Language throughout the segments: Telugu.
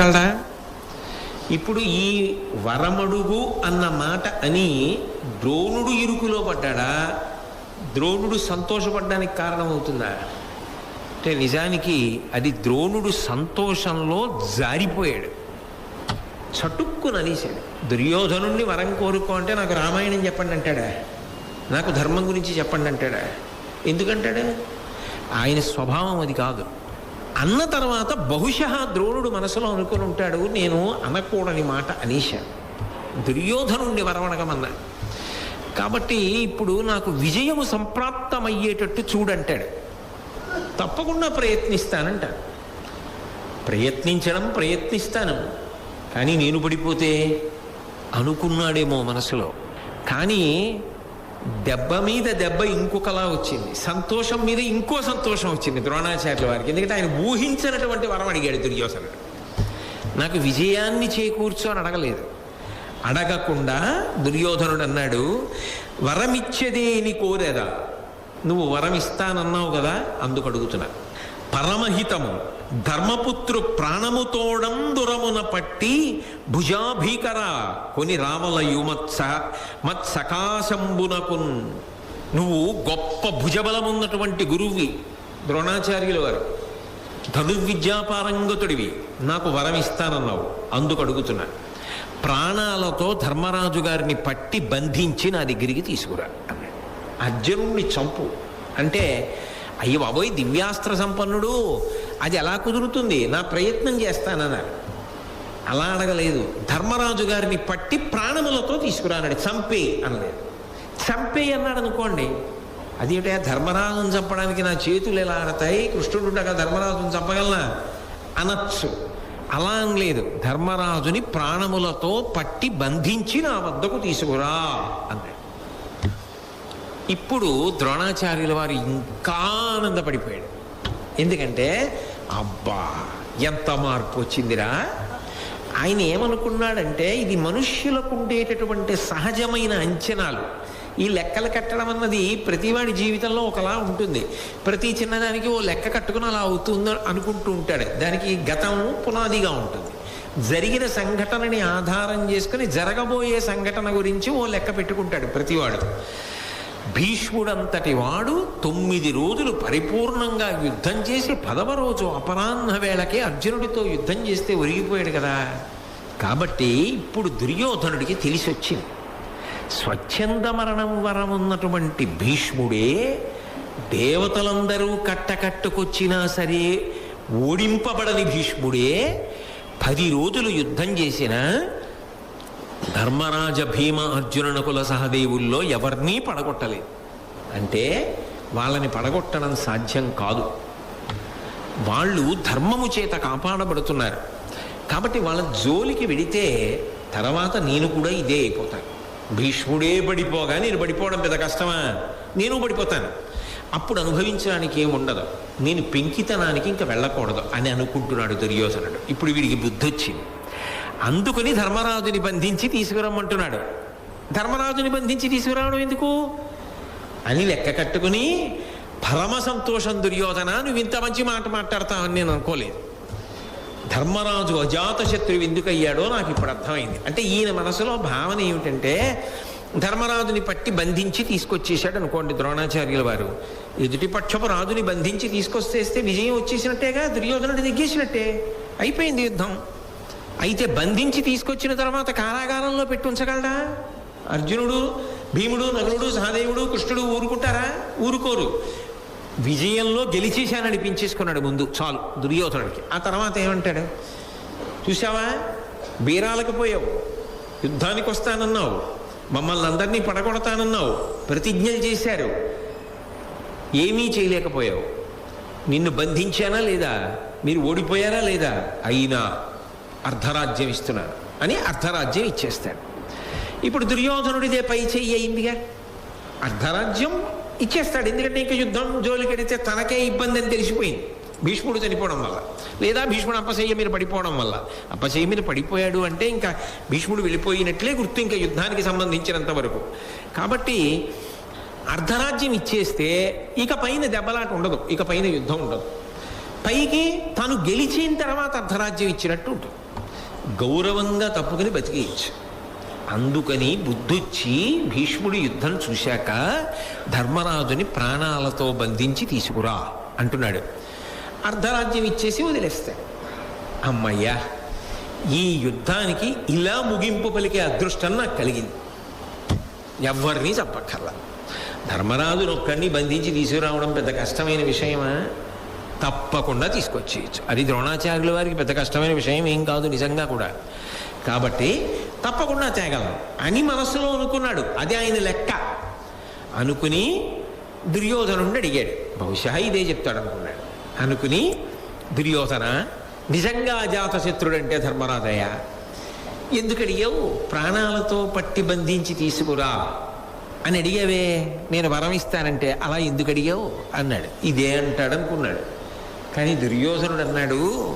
గలరా ఇప్పుడు ఈ వరమడుగు అన్న మాట అని ద్రోణుడు ఇరుకులో పడ్డాడా? ద్రోణుడు సంతోషపడ్డానికి కారణమవుతుందా? అంటే నిజానికి అది ద్రోణుడు సంతోషంలో జారిపోయాడు. చటుక్కున అనేసాడు దుర్యోధనుణ్ణి వరం కోరుకో అంటే నాకు రామాయణం చెప్పండి అంటాడా? నాకు ధర్మం గురించి చెప్పండి అంటాడా? ఎందుకంటాడు? ఆయన స్వభావం అది కాదు. అన్న తర్వాత బహుశः ద్రోణుడు మనసులో అనుకుని ఉంటాడు నేను అనకూడని మాట అనేశాను దుర్యోధనుణ్ణి వరవణగమన్నాడు కాబట్టి ఇప్పుడు నాకు విజయము సంప్రాప్తమయ్యేటట్టు చూడంటాడు. తప్పకుండా ప్రయత్నిస్తానంట ప్రయత్నించడం ప్రయత్నిస్తాను. కానీ నేను పడిపోతే అనుకున్నాడేమో మనసులో. కానీ దెబ్బ మీద దెబ్బ ఇంకొకలా వచ్చింది. సంతోషం మీద ఇంకో సంతోషం వచ్చింది ద్రోణాచార్యుల వారికి. ఎందుకంటే ఆయన ఊహించినటువంటి వరం అడిగాడు దుర్యోధనుడు. నాకు విజయాన్ని చేకూర్చు అని అడగలేదు. అడగకుండా దుర్యోధనుడు అన్నాడు వరమిచ్చేదేని కోరేదా? నువ్వు వరం ఇస్తానన్నావు కదా అందుకు అడుగుతున్నా. పరమహితము. ధర్మపుత్రు ప్రాణముతోడం దురమున పట్టి భుజాభీకర కొని రామల యుమత్స మత్సకాశంబునకున్. నువ్వు గొప్ప భుజబలమున్నటువంటి గురువువి ద్రోణాచార్యుల వారు ధనుర్విద్యాపారంగతుడివి. నాకు వరం ఇస్తానన్నావు. అందుకు అడుగుతున్నా. ప్రాణాలతో ధర్మరాజు గారిని పట్టి బంధించి నా దగ్గరికి తీసుకురా అన్నాడు. అర్జునుడిని చంపు. అంటే అయ్యి బాబోయ్ దివ్యాస్త్ర సంపన్నుడు. అది ఎలా కుదురుతుంది? నా ప్రయత్నం చేస్తానన్నారు. అలా అడగలేదు. ధర్మరాజు గారిని పట్టి ప్రాణములతో తీసుకురా అన్నాడు చంపే అనలేదు. చంపే అన్నాడు అనుకోండి అది ఏంటో ధర్మరాజును చంపడానికి నా చేతులు ఎలా ఆడతాయి? కృష్ణుడు ఉండగా ధర్మరాజును చంపగలనా? అనొచ్చు. అలా అనలేదు. ధర్మరాజుని ప్రాణములతో పట్టి బంధించి నా వద్దకు తీసుకురా అన్నాడు. ఇప్పుడు ద్రోణాచార్యుల వారు ఇంకా ఆనందపడిపోయాడు ఎందుకంటే అబ్బా ఎంత మార్పు వచ్చిందిరా? ఆయన ఏమనుకున్నాడంటే ఇది మనుష్యులకు ఉండేటటువంటి సహజమైన అంచనాలు. ఈ లెక్కలు కట్టడం అన్నది ప్రతివాడి జీవితంలో ఒకలా ఉంటుంది. ప్రతి చిన్నదానికి ఓ లెక్క కట్టుకుని అలా అవుతుందో అనుకుంటూ ఉంటాడు. దానికి గతం పునాదిగా ఉంటుంది. జరిగిన సంఘటనని ఆధారం చేసుకుని జరగబోయే సంఘటన గురించి ఓ లెక్క పెట్టుకుంటాడు ప్రతివాడు. భీష్ముడంతటి వాడు తొమ్మిది రోజులు పరిపూర్ణంగా యుద్ధం చేసి పదవ రోజు అపరాహ్న వేళకే అర్జునుడితో యుద్ధం చేస్తే ఒరిగిపోయాడు కదా. కాబట్టి ఇప్పుడు దుర్యోధనుడికి తెలిసి వచ్చింది స్వచ్ఛంద మరణం వరం ఉన్నటువంటి భీష్ముడే దేవతలందరూ కట్టకట్టుకొచ్చినా సరే ఓడింపబడని భీష్ముడే పది రోజులు యుద్ధం చేసిన ధర్మరాజ భీమ అర్జుననకుల సహదేవుల్లో ఎవరినీ పడగొట్టలేదు. అంటే వాళ్ళని పడగొట్టడం సాధ్యం కాదు. వాళ్ళు ధర్మము చేత కాపాడబడుతున్నారు. కాబట్టి వాళ్ళ జోలికి వెడితే తర్వాత నేను కూడా ఇదే అయిపోతాను. భీష్ముడే పడిపోగా నేను పడిపోవడం పెద్ద కష్టమా? నేను పడిపోతాను. అప్పుడు అనుభవించడానికి ఏముండదు నేను పెంకితనానికి ఇంకా వెళ్ళకూడదు అని అనుకుంటున్నాడు దుర్యోధనుడు. ఇప్పుడు వీడికి బుద్ధి వచ్చింది అందుకని ధర్మరాజుని బంధించి తీసుకురమ్మంటున్నాడు. ధర్మరాజుని బంధించి తీసుకురావడం ఎందుకు? అని లెక్క కట్టుకుని పరమ సంతోషం దుర్యోధన నువ్వు ఇంత మంచి మాట మాట్లాడతావని నేను అనుకోలేదు. ధర్మరాజు అజాత శత్రువు ఎందుకు అయ్యాడో నాకు ఇప్పుడు అర్థమైంది. అంటే ఈయన మనసులో భావన ఏమిటంటే ధర్మరాజుని పట్టి బంధించి తీసుకొచ్చేసాడు అనుకోండి ద్రోణాచార్యుల వారు. ఎదుటి పక్షపు రాజుని బంధించి తీసుకొస్తేస్తే విజయం వచ్చేసినట్టేగా? దుర్యోధనుడు దిగ్గేసినట్టే అయిపోయింది యుద్ధం. అయితే బంధించి తీసుకొచ్చిన తర్వాత కారాగారంలో పెట్టి ఉంచగలడా? అర్జునుడు భీముడు నకులుడు సహదేవుడు కృష్ణుడు ఊరుకుంటారా? ఊరుకోరు. విజయంలో గెలిచేశానని పించేసుకున్నాడు ముందు. చాలు దుర్యోధనుడికి. ఆ తర్వాత ఏమంటాడు? చూసావా బీరాలకు పోయావు. యుద్ధానికి వస్తానన్నావు. మమ్మల్ని అందరినీ పడగొడతానన్నావు. ప్రతిజ్ఞలు చేశారు. ఏమీ చేయలేకపోయావు. నిన్ను బంధించానా లేదా? మీరు ఓడిపోయారా లేదా? అయినా. అర్ధరాజ్యం ఇస్తున్నాను అని అర్ధరాజ్యం ఇచ్చేస్తాడు. ఇప్పుడు దుర్యోధనుడిదే పై చెయ్యి అయిందిగా? అర్ధరాజ్యం ఇచ్చేస్తాడు. ఎందుకంటే ఇంకా యుద్ధం జోలికెడితే తనకే ఇబ్బంది అని తెలిసిపోయింది. భీష్ముడు చనిపోవడం వల్ల. లేదా భీష్ముడు అప్పశయ్య మీద పడిపోవడం వల్ల. అప్పశయ్య మీద పడిపోయాడు అంటే ఇంకా భీష్ముడు వెళ్ళిపోయినట్లే గుర్తు ఇంకా యుద్ధానికి సంబంధించినంత వరకు. కాబట్టి అర్ధరాజ్యం ఇచ్చేస్తే ఇక పైన దెబ్బలాట ఉండదు. ఇక పైన యుద్ధం ఉండదు. పైకి తాను గెలిచిన తర్వాత అర్ధరాజ్యం ఇచ్చినట్టు ఉంటుంది. గౌరవంగా తప్పుకుని బతికేయచ్చు. అందుకని బుద్ధొచ్చి భీష్ముడి యుద్ధం చూశాక ధర్మరాజుని ప్రాణాలతో బంధించి తీసుకురా అంటున్నాడు. అర్ధరాజ్యం ఇచ్చేసి వదిలేస్తాడు అమ్మయ్యా ఈ యుద్ధానికి ఇలా ముగింపు పలికే అదృష్టం నాకు కలిగింది. ఎవరిని చెప్పక్కర్లా ధర్మరాజును ఒక్కడిని బంధించి తీసుకురావడం పెద్ద కష్టమైన విషయమా? తప్పకుండా తీసుకొచ్చేయచ్చు. అది ద్రోణాచార్యుల వారికి పెద్ద కష్టమైన విషయం ఏం కాదు నిజంగా కూడా. కాబట్టి తప్పకుండా తేగలం. అని మనస్సులో అనుకున్నాడు. అది ఆయన లెక్క. అనుకుని దుర్యోధనుడిని అడిగాడు. బహుశా ఇదే చెప్తాడు అనుకున్నాడు అనుకుని దుర్యోధన నిజంగా అజాతశత్రుడంటే ధర్మరాజయ్య ఎందుకు అడిగావు ప్రాణాలతో పట్టి బంధించి తీసుకురా. అని అడిగావే? నేను వరం ఇస్తానంటే అలా ఎందుకు అడిగావు అన్నాడు. ఇదే అంటాడు అనుకున్నాడు కానీ దుర్యోధనుడు అన్నాడు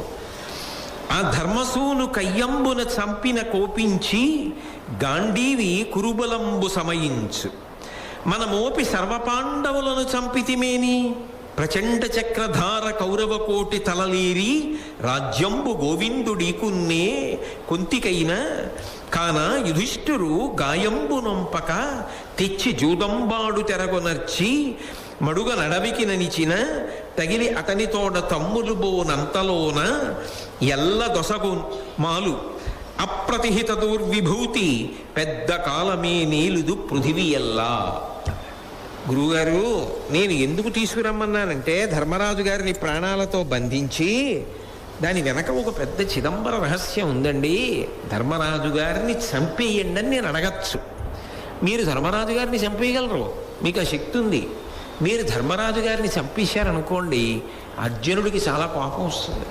ఆ ధర్మసూను కయ్యంబున చంపిన కోపించి గాంధీవి కురుబలంబు సమయించు. మనమోపి సర్వపాండవులను చంపితిమేని. ప్రచండ చక్రధార కౌరవ కోటి తలలేరి రాజ్యంబు గోవిందుడీకున్నే కొంతికైన కాన యుధిష్ఠురు గాయంబు నొంపక తెచ్చి జూదంబాడు తెరగొనర్చి మడుగ నడవికి ననిచిన తగిలి అతనితోడ తమ్ములు బోనంతలోన ఎల్ల దొసగు మాలు. అప్రతిహిత దుర్విభూతి పెద్ద కాలమే నీలుదు పృథివీ ఎల్లా. గురువుగారు నేను ఎందుకు తీసుకురమ్మన్నానంటే ధర్మరాజు గారిని ప్రాణాలతో బంధించి దాని వెనక ఒక పెద్ద చిదంబర రహస్యం ఉందండి. ధర్మరాజు గారిని చంపేయండి అని నేను అడగచ్చు. మీరు ధర్మరాజు గారిని చంపేయగలరు. మీకు ఆ శక్తి ఉంది. మీరు ధర్మరాజు గారిని చంపేశారనుకోండి అర్జునుడికి చాలా కోపం వస్తుంది.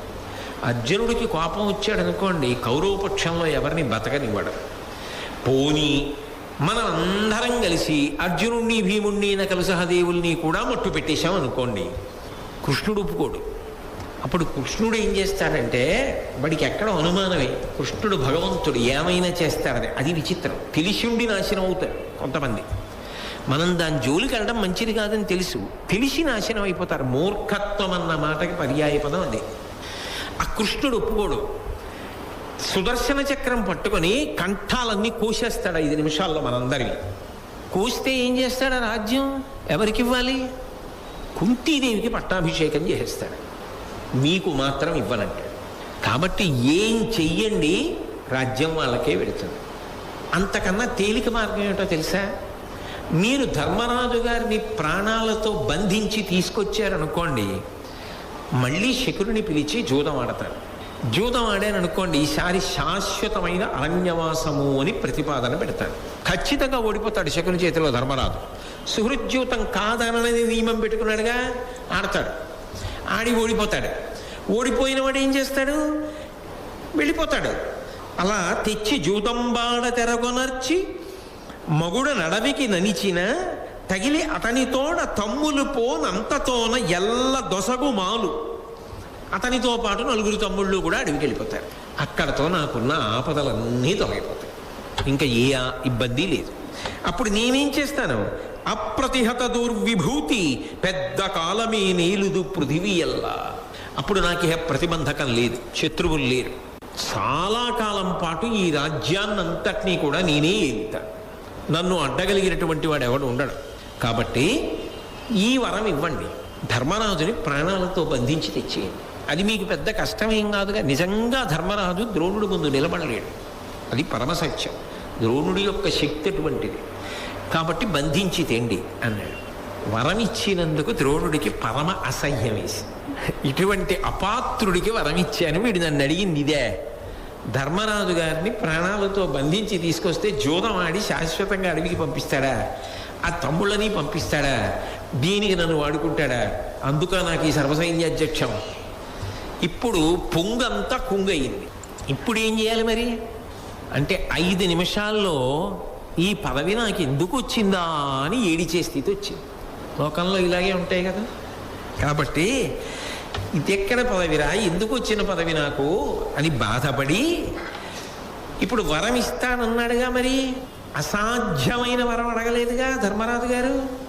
అర్జునుడికి కోపం వచ్చాడనుకోండి కౌరవపక్షంలో ఎవరిని బతకనివ్వడు. పోనీ మనం అందరం కలిసి అర్జునుణ్ణి భీముణ్ణి నకలు సహదేవుల్ని కూడా మట్టు పెట్టేశాం అనుకోండి కృష్ణుడు ఒప్పుకోడు. అప్పుడు కృష్ణుడు ఏం చేస్తాడంటే వాడికి ఎక్కడ అనుమానమే కృష్ణుడు భగవంతుడు ఏమైనా చేస్తాడని అది విచిత్రం. తెలిసి ఉండి నాశనం అవుతారు కొంతమంది. మనం దాని జోలికి వెళ్ళడం మంచిది కాదని తెలుసు. తెలిసి నాశనం అయిపోతారు. మూర్ఖత్వం అన్న మాటకి పర్యాయ పదం అది. ఆ కృష్ణుడు ఒప్పుకోడు. సుదర్శన చక్రం పట్టుకొని కంఠాలన్నీ కోసేస్తాడు ఐదు నిమిషాల్లో మనందరివి. కోస్తే ఏం చేస్తాడు రాజ్యం? ఎవరికి ఇవ్వాలి? కుంతీదేవికి పట్టాభిషేకం చేసేస్తాడు. మీకు మాత్రం ఇవ్వనంటాడు. కాబట్టి ఏం చెయ్యండి రాజ్యం వాళ్ళకే పెడుతుంది. అంతకన్నా తేలిక మార్గం ఏమిటో తెలుసా? మీరు ధర్మరాజు గారిని ప్రాణాలతో బంధించి తీసుకొచ్చారనుకోండి మళ్ళీ శకురుని పిలిచి జూదం ఆడతారు. జూదం ఆడాననుకోండి ఈసారి శాశ్వతమైన అరణ్యవాసము అని ప్రతిపాదన పెడతాడు ఖచ్చితంగా ఓడిపోతాడు శకుని చేతిలో ధర్మరాజు. సుహృద్యూతం కాదనని నియమం పెట్టుకున్నాడుగా ఆడతాడు. ఆడి ఓడిపోతాడు. ఓడిపోయిన వాడు ఏం చేస్తాడు? వెళ్ళిపోతాడు. అలా తెచ్చి జూదంబాడ తెరగొనర్చి మగుడ నడవికి ననిచిన తగిలి అతనితోడ తమ్ములు పోనంతతోన ఎల్ల దొసగు మాలు. అతనితో పాటు నలుగురు తమ్ముళ్ళు కూడా అడవికి వెళ్ళిపోతారు అక్కడతో నాకున్న ఆపదలన్నీ తొలగిపోతాయి. ఇంకా ఏ ఇబ్బంది లేదు. అప్పుడు నేనేం చేస్తాను? అప్రతిహత దుర్విభూతి పెద్ద కాలమే నీలుదు పృథివీ ఎల్లా అప్పుడు నాకు ఇహ ప్రతిబంధకం లేదు శత్రువులు లేరు. చాలా కాలం పాటు ఈ రాజ్యాన్నంతటినీ కూడా నేనే ఏలుతాను. నన్ను అడ్డగలిగినటువంటి వాడు ఎవడు ఉండడు. కాబట్టి ఈ వరం ఇవ్వండి. ధర్మరాజుని ప్రాణాలతో బంధించి తెచ్చేయండి. అది మీకు పెద్ద కష్టమేం కాదుగా. నిజంగా ధర్మరాజు ద్రోణుడి ముందు నిలబడలేడు. అది పరమసత్యం. ద్రోణుడి యొక్క శక్తి అటువంటిది. కాబట్టి బంధించి తేండి అన్నాడు. వరం ఇచ్చినందుకు ద్రోణుడికి పరమ అసహ్యం వేసి ఇటువంటి అపాత్రుడికి వరం ఇచ్చాను వీడు నన్ను అడిగింది ఇదే. ధర్మరాజు గారిని ప్రాణాలతో బంధించి తీసుకొస్తే జూదం ఆడి శాశ్వతంగా అడవికి పంపిస్తాడా? ఆ తమ్ముళ్ళని పంపిస్తాడా? దీనికి నన్ను వాడుకుంటాడా? అందుక నాకు ఈ సర్వసైన్యాధ్యక్షం ఇప్పుడు పొంగంతా కుంగయింది. ఇప్పుడు ఏం చేయాలి మరి? అంటే ఐదు నిమిషాల్లో ఈ పదవి నాకు ఎందుకు వచ్చిందా అని ఏడిచే స్థితి వచ్చింది. లోకంలో ఇలాగే ఉంటాయి కదా. కాబట్టి ఇది ఎక్కడ పదవిరా ఎందుకు వచ్చిన పదవి నాకు? అని బాధపడి ఇప్పుడు వరం ఇస్తానన్నాడుగా మరి? అసాధ్యమైన వరం అడగలేదుగా ధర్మరాజు గారు?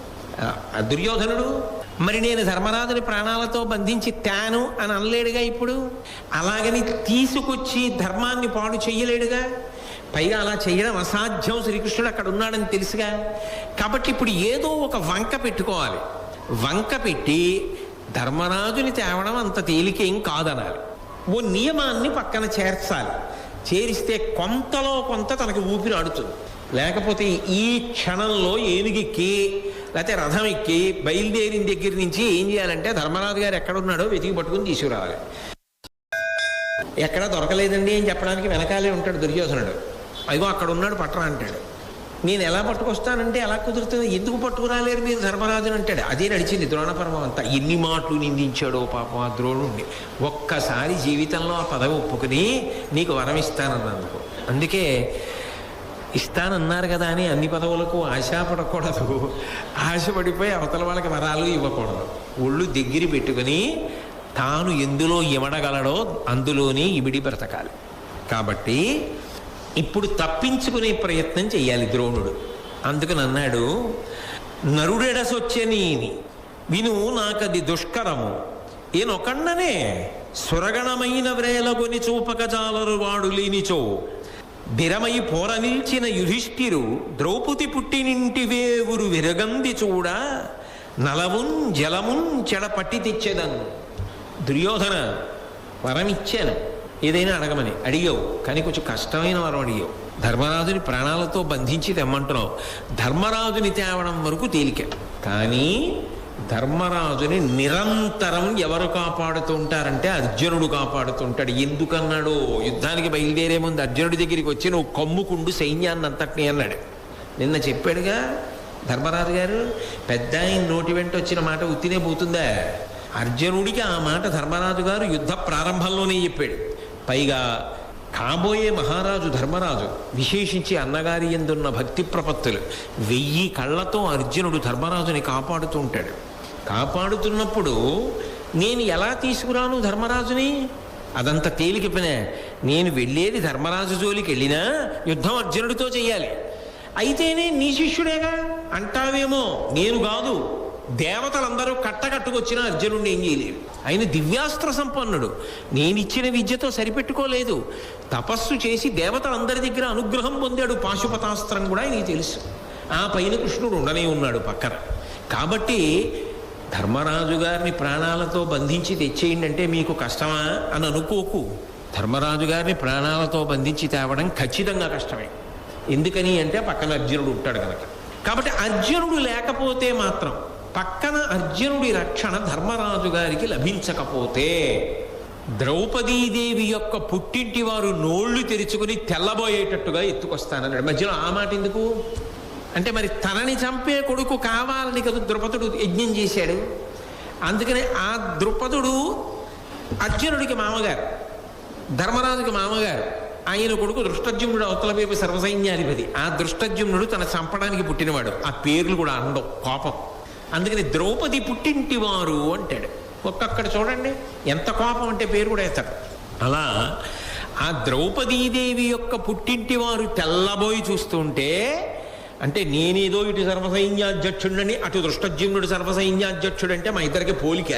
దుర్యోధనుడు? మరి నేను ధర్మరాజుని ప్రాణాలతో బంధించి తాను అని అనలేడుగా ఇప్పుడు? అలాగని తీసుకొచ్చి ధర్మాన్ని పాడు చెయ్యలేడుగా? పైగా అలా చేయడం అసాధ్యం. శ్రీకృష్ణుడు అక్కడ ఉన్నాడని తెలుసుగా. కాబట్టి ఇప్పుడు ఏదో ఒక వంక పెట్టుకోవాలి. వంక పెట్టి ధర్మరాజుని తేవడం అంత తేలికేం కాదనాలి. ఓ నియమాన్ని పక్కన చేర్చాలి. చేరిస్తే కొంతలో కొంత తనకి ఊపిరి ఆడుతుంది. లేకపోతే ఈ క్షణంలో ఏనుగెక్కి లేకపోతే రథం ఎక్కి బయలుదేరిన దగ్గర నుంచి ఏం చేయాలంటే ధర్మరాజు గారు ఎక్కడున్నాడో వెతికి పట్టుకుని తీసుకురావాలి. ఎక్కడ దొరకలేదండి అని చెప్పడానికి వెనకాలే ఉంటాడు దుర్యోధనుడు. అయ్యో అక్కడ ఉన్నాడు పట్టరా అంటాడు. నేను ఎలా పట్టుకొస్తానంటే ఎలా కుదురుతుంది. ఎందుకు పట్టుకురాలేరు మీరు? ధర్మరాజుని అంటాడు. అదే నడిచింది ద్రోణపర్వం అంతా. ఎన్ని మాటలు నిందించాడో పాపం ఆ ద్రోణుణ్ణి. ఒక్కసారి జీవితంలో ఆ పదవి ఒప్పుకుని నీకు వరం ఇస్తానన్నందుకు అందుకే ఇస్తానన్నారు కదా అని అన్ని పదవులకు ఆశపడకూడదు. ఆశపడిపోయి అవతల వాళ్ళకి వరాలు ఇవ్వకూడదు. ఒళ్ళు దగ్గర పెట్టుకుని తాను ఎందులో ఇమడగలడో అందులోని ఇమిడి బ్రతకాలి. కాబట్టి ఇప్పుడు తప్పించుకునే ప్రయత్నం చేయాలి ద్రోణుడు. అందుకని అన్నాడు నరుడెడసొచ్చనీని విను నాకది దుష్కరము. ఈయనొకండనే సురగణమైన వ్రేలగొని చూపకజాలరు వాడు లేనిచో. బిరమై పోరనిల్చిన యుధిష్ఠిరు ద్రౌపది పుట్టినింటి వేవురు విరగంది చూడ నలవున్ జలమున్ చెడ పట్టి తెచ్చేదను దుర్యోధన వరమిచ్చాను. ఏదైనా అడగమని. అడిగావు. కానీ కొంచెం కష్టమైన వరం అడిగావు. ధర్మరాజుని ప్రాణాలతో బంధించి తెమ్మంటున్నావు. ధర్మరాజుని తేవడం వరకు తేలిక. కానీ ధర్మరాజుని నిరంతరం ఎవరు కాపాడుతూ ఉంటారంటే అర్జునుడు కాపాడుతుంటాడు. ఎందుకన్నాడు యుద్ధానికి బయలుదేరే ముందు అర్జునుడి దగ్గరికి వచ్చి నువ్వు కమ్ముకుండు సైన్యాన్ని అంతటిని అన్నాడు. నిన్న చెప్పాడుగా ధర్మరాజు గారు పెద్ద ఆయన నోటి వెంట వచ్చిన మాట ఉత్తినే పోతుందా? అర్జునుడికి ఆ మాట ధర్మరాజు గారు యుద్ధ ప్రారంభంలోనే చెప్పాడు. పైగా కాబోయే మహారాజు ధర్మరాజు విశేషించి అన్నగారి ఎందున్న భక్తి ప్రపత్తులు. వెయ్యి కళ్ళతో అర్జునుడు ధర్మరాజుని కాపాడుతూ ఉంటాడు. కాపాడుతున్నప్పుడు నేను ఎలా తీసుకురాను ధర్మరాజుని? అదంత తేలిక పనే నేను వెళ్ళేది ధర్మరాజు జోలికి వెళ్ళినా యుద్ధం అర్జునుడితో చెయ్యాలి. అయితేనే నీ శిష్యుడేగా? అంటావేమో? నేను కాదు. దేవతలందరూ కట్టకట్టుకొచ్చిన అర్జునుడిని ఏం చేయలేరు. ఆయన దివ్యాస్త్ర సంపన్నుడు. నేనిచ్చిన విద్యతో సరిపెట్టుకోలేదు. తపస్సు చేసి దేవతలందరి దగ్గర అనుగ్రహం పొందాడు పాశుపతాస్త్రం కూడా ఆయనకి తెలుసు. ఆ పైన కృష్ణుడు ఉండనే ఉన్నాడు పక్కన. కాబట్టి ధర్మరాజు గారిని ప్రాణాలతో బంధించి తెచ్చేయండి అంటే మీకు కష్టమా అని అనుకోకు. ధర్మరాజు గారిని ప్రాణాలతో బంధించి తేవడం ఖచ్చితంగా కష్టమే. ఎందుకని అంటే పక్కన అర్జునుడు ఉంటాడు కనుక. కాబట్టి అర్జునుడు లేకపోతే మాత్రం పక్కన అర్జునుడి రక్షణ ధర్మరాజు గారికి లభించకపోతే ద్రౌపదీదేవి యొక్క పుట్టింటి వారు నోళ్ళు తెరుచుకుని తెల్లబోయేటట్టుగా ఎత్తుకొస్తానన్నాడు. మధ్యలో ఆ మాట ఎందుకు? అంటే మరి తనని చంపే కొడుకు కావాలని కదా ద్రుపదుడు యజ్ఞం చేశాడు. అందుకని ఆ ద్రుపదుడు అర్జునుడికి మామగారు ధర్మరాజుకి మామగారు ఆయన కొడుకు దృష్టజ్యుమ్నుడు అవతల వైపు సర్వసైన్యాధిపతి. ఆ దృష్టజ్యుమ్నుడు తన చంపడానికి పుట్టినవాడు. ఆ పేర్లు కూడా అండవు కోపం. అందుకని ద్రౌపది పుట్టింటి వారు అంటాడు. ఒక్కొక్కడ చూడండి ఎంత కోపం అంటే పేరు కూడా వేస్తాడు. అలా ఆ ద్రౌపదీదేవి యొక్క పుట్టింటి వారు తెల్లబోయి చూస్తుంటే అంటే నేనేదో ఇటు సర్వసైన్యాధ్యక్షుడని అటు దృష్టజ్యుమ్నుడు సర్వసైన్యాధ్యక్షుడు అంటే మా ఇద్దరికి పోలిక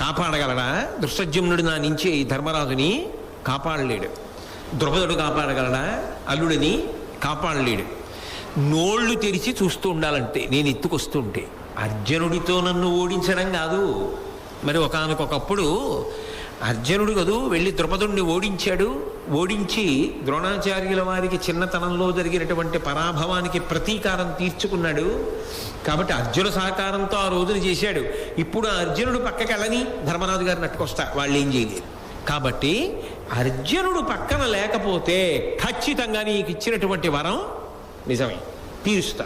కాపాడగలడా? దృష్టజ్యుమ్నుడు నా నుంచి ధర్మరాజుని కాపాడలేడు. ద్రుపదుడు కాపాడగలడా? అల్లుడిని కాపాడలేడు. నోళ్ళు తెరిచి చూస్తూ ఉండాలంటే నేను ఎత్తుకొస్తుంటే. అర్జునుడితో నన్ను ఓడించడం కాదు. మరి ఒకనకొకప్పుడు అర్జునుడు కదూ వెళ్ళి ద్రుపదుణ్ణి ఓడించాడు. ఓడించి ద్రోణాచార్యుల వారికి చిన్నతనంలో జరిగినటువంటి పరాభవానికి ప్రతీకారం తీర్చుకున్నాడు. కాబట్టి అర్జున సహకారంతో ఆ రోజున చేశాడు. ఇప్పుడు అర్జునుడు పక్కకి వెళ్ళని ధర్మరాజు గారిని అట్టుకొస్తా వాళ్ళు ఏం చేయలేరు. కాబట్టి అర్జునుడు పక్కన లేకపోతే ఖచ్చితంగా నీకు ఇచ్చినటువంటి వరం నిజమే. తీరుస్తా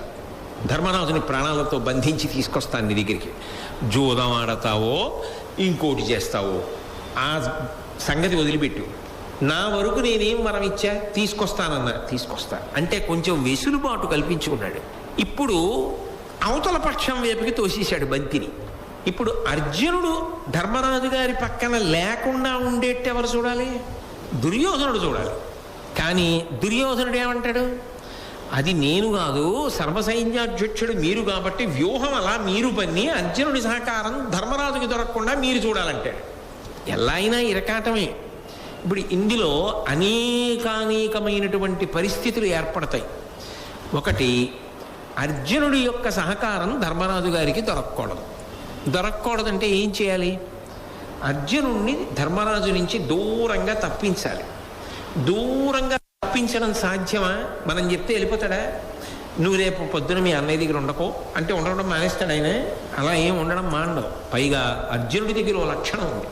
ధర్మరాజుని ప్రాణాలతో బంధించి తీసుకొస్తాను నీ దగ్గరికి. జూదం ఆడతావో ఇంకోటి చేస్తావో ఆ సంగతి వదిలిపెట్టు. నా వరకు నేనేం వరం ఇచ్చా? తీసుకొస్తానన్నా. తీసుకొస్తా. అంటే కొంచెం వెసులుబాటు కల్పించుకున్నాడు ఇప్పుడు అవతల పక్షం వైపుకి తోసేశాడు బంతిని. ఇప్పుడు అర్జునుడు ధర్మరాజు గారి పక్కన లేకుండా ఉండేట్టు ఎవరు చూడాలి? దుర్యోధనుడు చూడాలి. కానీ దుర్యోధనుడు ఏమంటాడు? అది నేను కాదు సర్వసైన్యాధ్యక్షుడు మీరు కాబట్టి వ్యూహం అలా మీరు పన్ని అర్జునుడి సహకారం ధర్మరాజుకి దొరకకుండా మీరు చూడాలంటాడు ఎలా అయినా ఇరకాటమే. ఇప్పుడు ఇందులో అనేకానేకమైనటువంటి పరిస్థితులు ఏర్పడతాయి. ఒకటి అర్జునుడి యొక్క సహకారం ధర్మరాజు గారికి దొరకకూడదు. దొరకకూడదంటే ఏం చేయాలి? అర్జునుడిని ధర్మరాజు నుంచి దూరంగా తప్పించాలి. దూరంగా తప్పించడం సాధ్యమా? మనం చెప్తే వెళ్ళిపోతాడా? నువ్వు రేపు పొద్దున మీ అన్నయ్య దగ్గర ఉండకో. అంటే ఉండడం మానేస్తాడు ఆయన. అలా ఏం ఉండడం మానడం. పైగా అర్జునుడి దగ్గర ఓ లక్షణం ఉంది.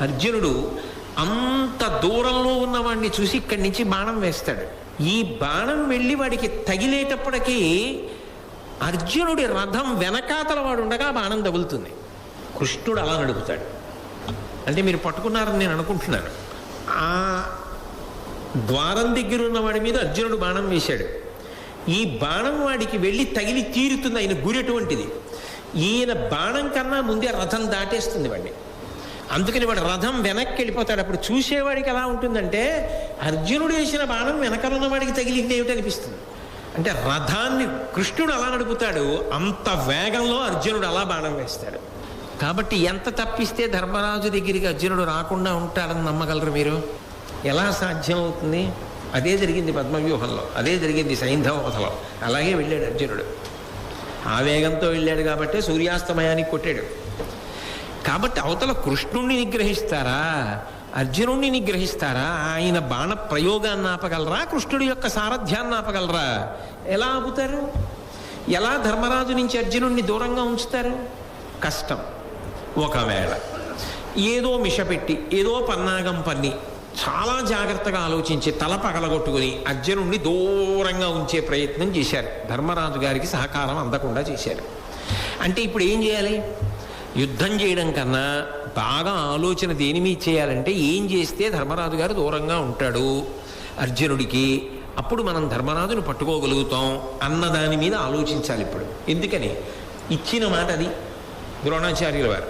అర్జునుడు అంత దూరంలో ఉన్నవాడిని చూసి ఇక్కడి నుంచి బాణం వేస్తాడు. ఈ బాణం వెళ్ళి వాడికి తగిలేటప్పటికీ అర్జునుడి రథం వెనకాతల వాడు ఉండగా బాణం తగులుతుంది. కృష్ణుడు అలా నడుపుతాడు. అంటే మీరు పట్టుకున్నారని నేను అనుకుంటున్నాను. ఆ ద్వారం దగ్గర ఉన్న వాడి మీద అర్జునుడు బాణం వేశాడు. ఈ బాణం వాడికి వెళ్ళి తగిలి తీరుతుంది ఆయన గురి అటువంటిది. ఈయన బాణం కన్నా ముందే రథం దాటేస్తుంది వాడిని. అందుకని వాడు రథం వెనక్కి వెళ్ళిపోతాడు. అప్పుడు చూసేవాడికి ఎలా ఉంటుందంటే అర్జునుడు వేసిన బాణం వెనకనున్న వాడికి తగిలింది ఏమిటి అనిపిస్తుంది. అంటే రథాన్ని కృష్ణుడు అలా నడుపుతాడు అంత వేగంలో అర్జునుడు అలా బాణం వేస్తాడు. కాబట్టి ఎంత తప్పిస్తే ధర్మరాజు దగ్గరికి అర్జునుడు రాకుండా ఉంటాడని నమ్మగలరు మీరు? ఎలా సాధ్యం అవుతుంది అదే జరిగింది పద్మవ్యూహంలో. అదే జరిగింది సైంధవ వధలో అలాగే వెళ్ళాడు అర్జునుడు. ఆవేగంతో వెళ్ళాడు కాబట్టి సూర్యాస్తమయానికి కొట్టాడు. కాబట్టి అవతల కృష్ణుణ్ణి నిగ్రహిస్తారా? అర్జునుణ్ణి నిగ్రహిస్తారా? ఆయన బాణ ప్రయోగాన్ని ఆపగలరా? కృష్ణుడి యొక్క సారథ్యాన్ని ఆపగలరా? ఎలా ఆపుతారు? ఎలా ధర్మరాజు నుంచి అర్జునుణ్ణి దూరంగా ఉంచుతారు? కష్టం. ఒకవేళ ఏదో మిషపెట్టి ఏదో పన్నాగం పన్ని చాలా జాగ్రత్తగా ఆలోచించి తల పగలగొట్టుకుని అర్జునుణ్ణి దూరంగా ఉంచే ప్రయత్నం చేశారు. ధర్మరాజు గారికి సహకారం అందకుండా చేశారు. అంటే ఇప్పుడు ఏం చేయాలి? యుద్ధం చేయడం కన్నా బాగా ఆలోచన దేని మీద చేయాలంటే ఏం చేస్తే ధర్మరాజు గారు దూరంగా ఉంటాడు అర్జునుడికి. అప్పుడు మనం ధర్మరాజును పట్టుకోగలుగుతాం అన్న దాని మీద ఆలోచించాలి ఇప్పుడు. ఎందుకని? ఇచ్చిన మాట అది. ద్రోణాచార్యుల వారు.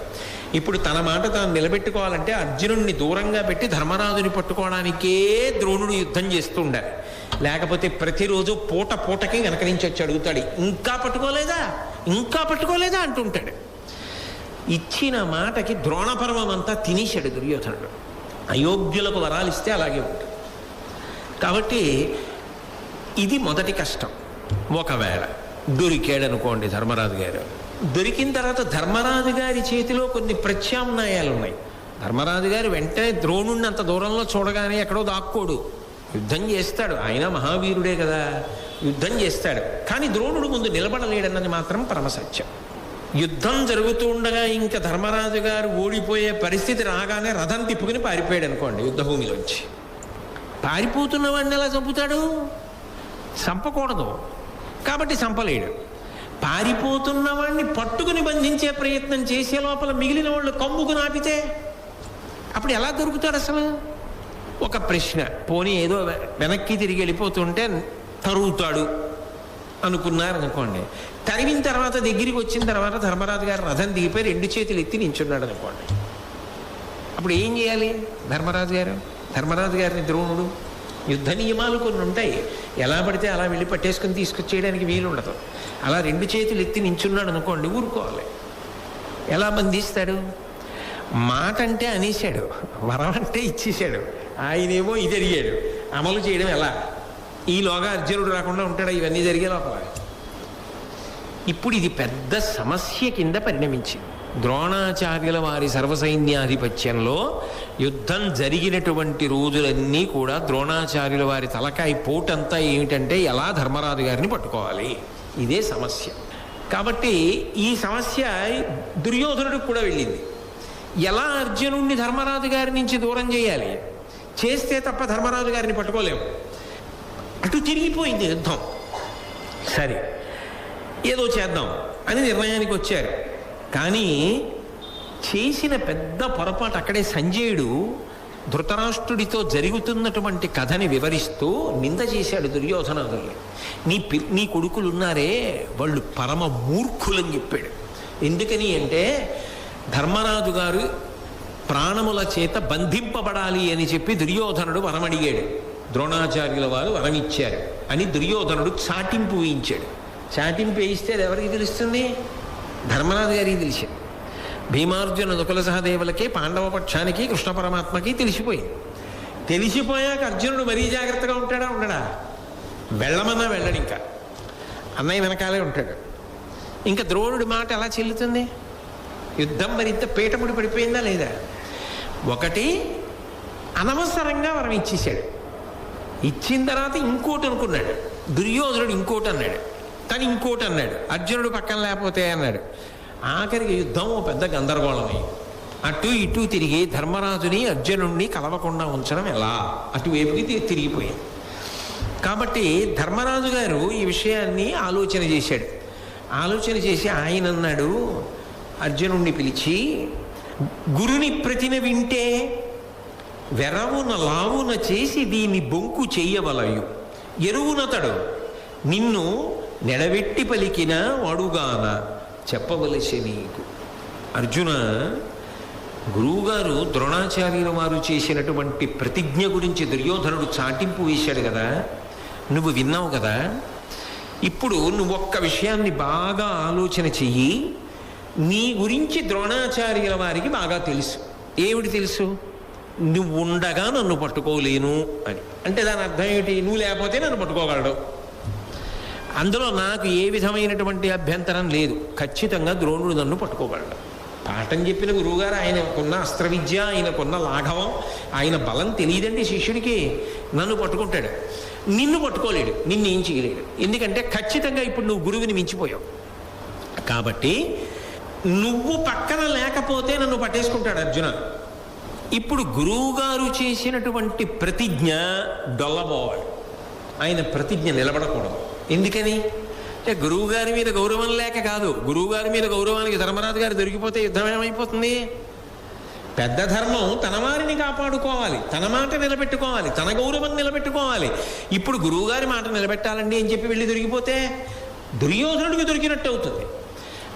ఇప్పుడు తన మాట తాను నిలబెట్టుకోవాలంటే అర్జునుడిని దూరంగా పెట్టి ధర్మరాజుని పట్టుకోవడానికే ద్రోణుడు యుద్ధం చేస్తూ ఉండాలి లేకపోతే ప్రతిరోజు పూట పూటకి వెనక నుంచి వచ్చి అడుగుతాడు ఇంకా పట్టుకోలేదా? ఇంకా పట్టుకోలేదా? అంటుంటాడు. ఇచ్చిన మాటకి ద్రోణపర్వం అంతా తినేశాడు దుర్యోధనుడు. అయోగ్యులకు వరాలు ఇస్తే అలాగే ఉంటుంది. కాబట్టి ఇది మొదటి కష్టం. ఒకవేళ దొరికాడనుకోండి ధర్మరాజు గారు దొరికిన తర్వాత ధర్మరాజు గారి చేతిలో కొన్ని ప్రత్యామ్నాయాలు ఉన్నాయి ధర్మరాజు గారు వెంటనే ద్రోణుణ్ణి అంత దూరంలో చూడగానే ఎక్కడో దాక్కోడు. యుద్ధం చేస్తాడు. ఆయన మహావీరుడే కదా. యుద్ధం చేస్తాడు. కానీ ద్రోణుడు ముందు నిలబడలేడన్నది మాత్రం పరమసత్యం. యుద్ధం జరుగుతూ ఉండగా ఇంకా ధర్మరాజు గారు ఓడిపోయే పరిస్థితి రాగానే రథం తిప్పుకుని పారిపోయాడు అనుకోండి యుద్ధభూమిలోంచి. పారిపోతున్న వాడిని ఎలా చంపుతాడు? చంపకూడదు. కాబట్టి చంపలేడు. పారిపోతున్న వాడిని పట్టుకుని బంధించే ప్రయత్నం చేసే లోపల మిగిలిన వాళ్ళు కమ్ముకు నాపితే అప్పుడు ఎలా దొరుకుతాడు అసలు? ఒక ప్రశ్న. పోనీ ఏదో వెనక్కి తిరిగి వెళ్ళిపోతుంటే తరుగుతాడు అనుకున్నారు అనుకోండి తరిగిన తర్వాత దగ్గరికి వచ్చిన తర్వాత ధర్మరాజు గారు రథం దిగిపోయి రెండు చేతులు ఎత్తి నించున్నాడు అనుకోండి. అప్పుడు ఏం చేయాలి? ధర్మరాజు గారు ధర్మరాజు గారిని ద్రోణుడు యుద్ధ నియమాలు కొన్ని ఉంటాయి. ఎలా పడితే అలా వెళ్ళి పట్టేసుకుని తీసుకొచ్చేయడానికి వీలు ఉండదు అలా రెండు చేతులు ఎత్తి నించున్నాడు అనుకోండి ఊరుకోవాలి. ఎలా బంధిస్తాడు? మాట అంటే అనేశాడు వరం అంటే ఇచ్చేశాడు ఆయనేమో ఇది అడిగాడు. అమలు చేయడం ఎలా? ఈలోగా అర్జునుడు రాకుండా ఉంటాడా? ఇవన్నీ జరిగే లోపల. ఇప్పుడు ఇది పెద్ద సమస్య కింద పరిణమించింది. ద్రోణాచార్యుల వారి సర్వసైన్యాధిపత్యంలో యుద్ధం జరిగినటువంటి రోజులన్నీ కూడా ద్రోణాచార్యుల వారి తలకాయ పోటంతా ఏమిటంటే ఎలా ధర్మరాజు గారిని పట్టుకోవాలి. ఇదే సమస్య. కాబట్టి ఈ సమస్య దుర్యోధనుడికి కూడా వెళ్ళింది. ఎలా అర్జునుడిని ధర్మరాజు గారి నుంచి దూరం చేయాలి? చేస్తే తప్ప ధర్మరాజు గారిని పట్టుకోలేము అటు తిరిగిపోయింది యుద్ధం. సరే ఏదో చేద్దాం అని నిర్ణయానికి వచ్చారు. కానీ చేసిన పెద్ద పొరపాటు అక్కడే సంజయుడు ధృతరాష్ట్రుడితో జరుగుతున్నటువంటి కథని వివరిస్తూ నింద చేశాడు దుర్యోధనాదుల్ని. నీ పి నీ కొడుకులు ఉన్నారే వాళ్ళు పరమ మూర్ఖులని చెప్పాడు. ఎందుకని అంటే ధర్మరాజు గారు ప్రాణముల చేత బంధింపబడాలి అని చెప్పి దుర్యోధనుడు వరమడిగాడు. ద్రోణాచార్యుల వారు వరమిచ్చారు అని దుర్యోధనుడు చాటింపు వేయించాడు. చాటింపు వేయిస్తే ఎవరికి తెలుస్తుంది? ధర్మరాజు గారికి తెలిసి. భీమార్జున నకుల సహదేవులకి పాండవ పక్షానికి కృష్ణ పరమాత్మకి తెలిసిపోయింది. తెలిసిపోయాక అర్జునుడు మరీ జాగ్రత్తగా ఉంటాడా ఉండడా? వెళ్ళమన్నా వెళ్ళడు ఇంకా. అన్నయ్య వెనకాలే ఉంటాడు. ఇంకా ద్రోణుడి మాట ఎలా చెల్లుతుంది? యుద్ధం మరింత పీటముడి పడిపోయిందా లేదా? ఒకటి అనవసరంగా వరం ఇచ్చేశాడు. ఇచ్చిన తర్వాత ఇంకోటి అనుకున్నాడు. దుర్యోధనుడు ఇంకోటి అన్నాడు. తను ఇంకోటి అన్నాడు అర్జునుడు పక్కన లేకపోతే అన్నాడు ఆఖరికి యుద్ధం ఓ పెద్ద గందరగోళమై అటు ఇటు తిరిగి ధర్మరాజుని అర్జునుడిని కలవకుండా ఉంచడం ఎలా? అటువైపుకి తి- తిరిగిపోయింది కాబట్టి ధర్మరాజు గారు ఈ విషయాన్ని ఆలోచన చేశాడు. ఆలోచన చేసి ఆయన అన్నాడు అర్జునుణ్ణి పిలిచి గురుని ప్రతిన వింటే వెరవున లావున చేసి దీని బొంకు చెయ్యవలయు ఎరువునతడు నిన్ను నిలబెట్టి పలికిన వాడుగాన చెప్పవలసి నీకు. అర్జున గురువుగారు ద్రోణాచార్యుల వారు చేసినటువంటి ప్రతిజ్ఞ గురించి దుర్యోధనుడు చాటింపు వేశాడు కదా. నువ్వు విన్నావు కదా? ఇప్పుడు నువ్వు ఒక్క విషయాన్ని బాగా ఆలోచన చెయ్యి. నీ గురించి ద్రోణాచార్యుల వారికి బాగా తెలుసు. ఏమిటి తెలుసు? నువ్వు ఉండగా నన్ను పట్టుకోలేను అని. అంటే దాని అర్థం ఏమిటి? నువ్వు లేకపోతే నన్ను పట్టుకోగలడు. అందులో నాకు ఏ విధమైనటువంటి అభ్యంతరం లేదు. ఖచ్చితంగా ద్రోణుడు నన్ను పట్టుకోగలడు. పాఠం చెప్పిన గురువుగారు ఆయనకున్న అస్త్ర విద్య ఆయనకున్న లాఘవం ఆయన బలం తెలియదండి శిష్యుడికి. నన్ను పట్టుకుంటాడు. నిన్ను పట్టుకోలేడు. నిన్ను ఏం చేయలేడు. ఎందుకంటే ఖచ్చితంగా ఇప్పుడు నువ్వు గురువుని మించిపోయావు. కాబట్టి నువ్వు పక్కన లేకపోతే నన్ను పట్టేసుకుంటాడు అర్జున. ఇప్పుడు గురువుగారు చేసినటువంటి ప్రతిజ్ఞ డొల్లబోవాలి ఆయన ప్రతిజ్ఞ నిలబడకూడదు. ఎందుకని? అంటే గురువు గారి మీద గౌరవం లేక కాదు. గురువు గారి మీద గౌరవానికి ధర్మరాజు గారు దొరికిపోతే యుద్ధం ఏమైపోతుంది? పెద్ద ధర్మం తన వారిని కాపాడుకోవాలి. తన మాట నిలబెట్టుకోవాలి. తన గౌరవం నిలబెట్టుకోవాలి. ఇప్పుడు గురువుగారి మాట నిలబెట్టాలండి అని చెప్పి వెళ్ళి దొరికిపోతే దుర్యోధనుడికి దొరికినట్టు అవుతుంది.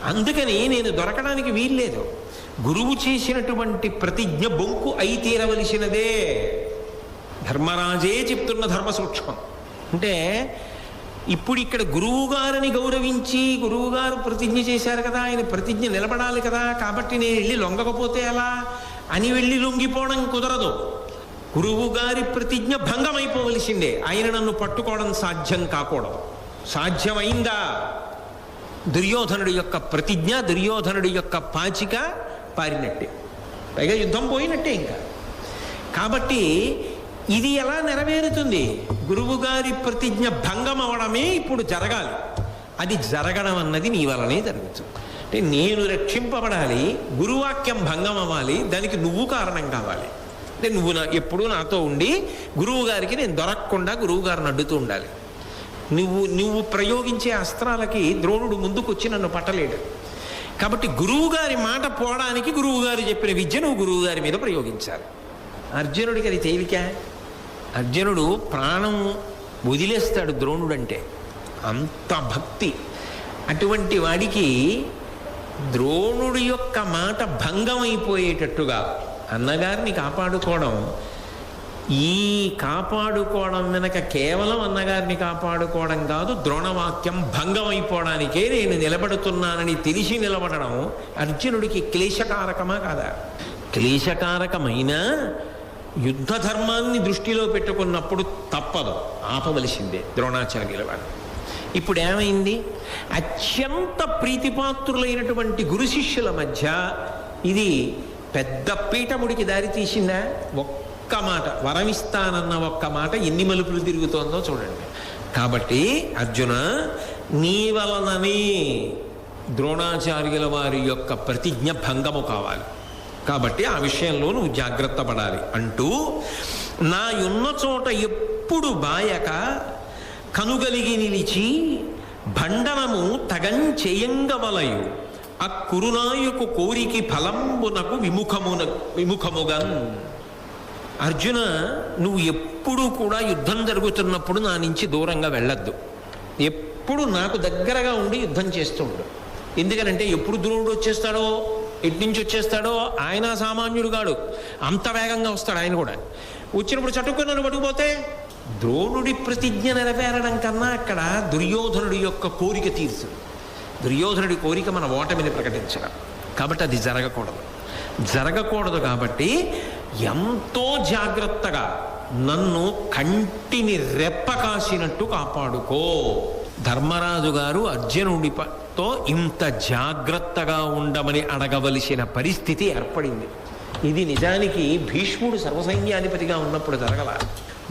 అందుకని నేను దొరకడానికి వీల్లేదు. గురువు చేసినటువంటి ప్రతిజ్ఞ బొంకు అయి తీరవలసినదే. ధర్మరాజే చెప్తున్న ధర్మ సూక్ష్మం అంటే ఇప్పుడు ఇక్కడ గురువు గారిని గౌరవించి గురువు గారు ప్రతిజ్ఞ చేశారు కదా ఆయన ప్రతిజ్ఞ నిలబడాలి కదా కాబట్టి నేను వెళ్ళి లొంగకపోతే ఎలా? అని వెళ్ళి లొంగిపోవడం కుదరదు. గురువు గారి ప్రతిజ్ఞ భంగమైపోవలసిందే. ఆయన నన్ను పట్టుకోవడం సాధ్యం కాకూడదు. సాధ్యమైందా? దుర్యోధనుడి యొక్క ప్రతిజ్ఞ దుర్యోధనుడి యొక్క పాచిక పారినట్టే. పైగా యుద్ధం పోయినట్టే ఇంకా. కాబట్టి ఇది ఎలా నెరవేరుతుంది? గురువుగారి ప్రతిజ్ఞ భంగం అవడమే ఇప్పుడు జరగాలి. అది జరగడం అన్నది నీ వలనే జరుగుతుంది. అంటే నేను రక్షింపబడాలి గురువాక్యం భంగం అవ్వాలి దానికి నువ్వు కారణం కావాలి. అంటే నువ్వు నా ఎప్పుడూ నాతో ఉండి గురువుగారికి నేను దొరకకుండా గురువుగారిని అడ్డుతూ ఉండాలి. నువ్వు నువ్వు ప్రయోగించే అస్త్రాలకి ద్రోణుడు ముందుకొచ్చి నన్ను పట్టలేడు. కాబట్టి గురువుగారి మాట పోవడానికి గురువుగారు చెప్పిన విద్య నువ్వు గురువుగారి మీద ప్రయోగించాలి. అర్జునుడికి అది తేలిక అర్జునుడు ప్రాణం వదిలేస్తాడు ద్రోణుడు అంటే అంత భక్తి. అటువంటి వాడికి ద్రోణుడి యొక్క మాట భంగం అయిపోయేటట్టుగా అన్నగారిని కాపాడుకోవడం ఈ కాపాడుకోవడం వెనక కేవలం అన్నగారిని కాపాడుకోవడం కాదు ద్రోణవాక్యం భంగం అయిపోవడానికే నేను నిలబడుతున్నానని తెలిసి నిలబడడం అర్జునుడికి క్లేశకారకమా కాదా? క్లేశకారకమైనా యుద్ధ ధర్మాన్ని దృష్టిలో పెట్టుకున్నప్పుడు తప్పదు. ఆపవలసిందే ద్రోణాచార్యుల వారు. ఇప్పుడు ఏమైంది? అత్యంత ప్రీతిపాత్రులైనటువంటి గురు శిష్యుల మధ్య ఇది పెద్ద పీఠముడికి దారి తీసిందా? ఒక్క మాట వరమిస్తానన్న ఒక్క మాట ఎన్ని మలుపులు తిరుగుతోందో చూడండి. కాబట్టి అర్జున నీ వలననే ద్రోణాచార్యుల వారి యొక్క ప్రతిజ్ఞ భంగము కావాలి. కాబట్టి ఆ విషయంలో నువ్వు జాగ్రత్త పడాలి. అంటూ నా ఉన్న చోట ఎప్పుడు బాయక కనుగలిగి నిలిచి భండనము తగంచేయంగవలయు ఆ కురునాయకు కోరికి ఫలంబునకు విముఖమున విముఖముగన్. అర్జున నువ్వు ఎప్పుడూ కూడా యుద్ధం జరుగుతున్నప్పుడు నా నుంచి దూరంగా వెళ్ళొద్దు. ఎప్పుడు నాకు దగ్గరగా ఉండి యుద్ధం చేస్తూ ఉండు. ఎందుకనంటే ఎప్పుడు ద్రోణుడు వచ్చేస్తాడో నుంచి వచ్చేస్తాడో ఆయన సామాన్యుడు కాడు. అంత వేగంగా వస్తాడు ఆయన కూడా. వచ్చినప్పుడు చటుక్కుని నన్ను పట్టుకుపోతే ద్రోణుడి ప్రతిజ్ఞ నెరవేరడం కన్నా అక్కడ దుర్యోధనుడి యొక్క కోరిక తీర్చు దుర్యోధనుడి కోరిక మన ఓటమిని ప్రకటించడం. కాబట్టి అది జరగకూడదు. జరగకూడదు కాబట్టి ఎంతో జాగ్రత్తగా నన్ను కంటిని రెప్ప కాసినట్టు కాపాడుకో. ధర్మరాజు గారు తో ఇంత జాగ్రత్తగా ఉండమని అడగవలసిన పరిస్థితి ఏర్పడింది. ఇది నిజానికి భీష్ముడు సర్వసైన్యాధిపతిగా ఉన్నప్పుడు జరగల.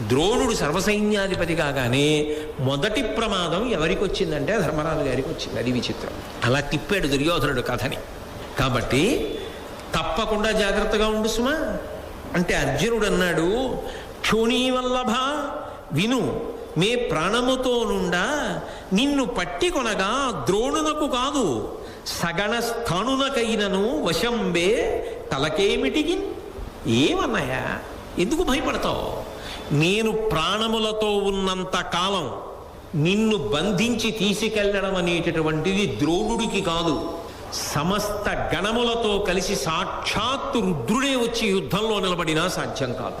ద్రోణుడు సర్వసైన్యాధిపతి కాగానే మొదటి ప్రమాదం ఎవరికి వచ్చిందంటే ధర్మరాజు గారికి వచ్చింది అది విచిత్రం. అలా తిప్పాడు దుర్యోధనుడు కథని. కాబట్టి తప్పకుండా జాగ్రత్తగా ఉండు సుమా. అంటే అర్జునుడు అన్నాడు క్షోణీవల్లభ విను మే ప్రాణముతో నుండా నిన్ను పట్టి కొనగా ద్రోణునకు కాదు సగణ స్థానునకైనను వశంబే తలకేమిటికి ఏమన్నాయా ఎందుకు భయపడతావు? నేను ప్రాణములతో ఉన్నంత కాలం నిన్ను బంధించి తీసుకెళ్ళడం అనేటటువంటిది ద్రోణుడికి కాదు. సమస్త గణములతో కలిసి సాక్షాత్తు రుద్రుడే వచ్చి యుద్ధంలో నిలబడినా సాధ్యం కాదు.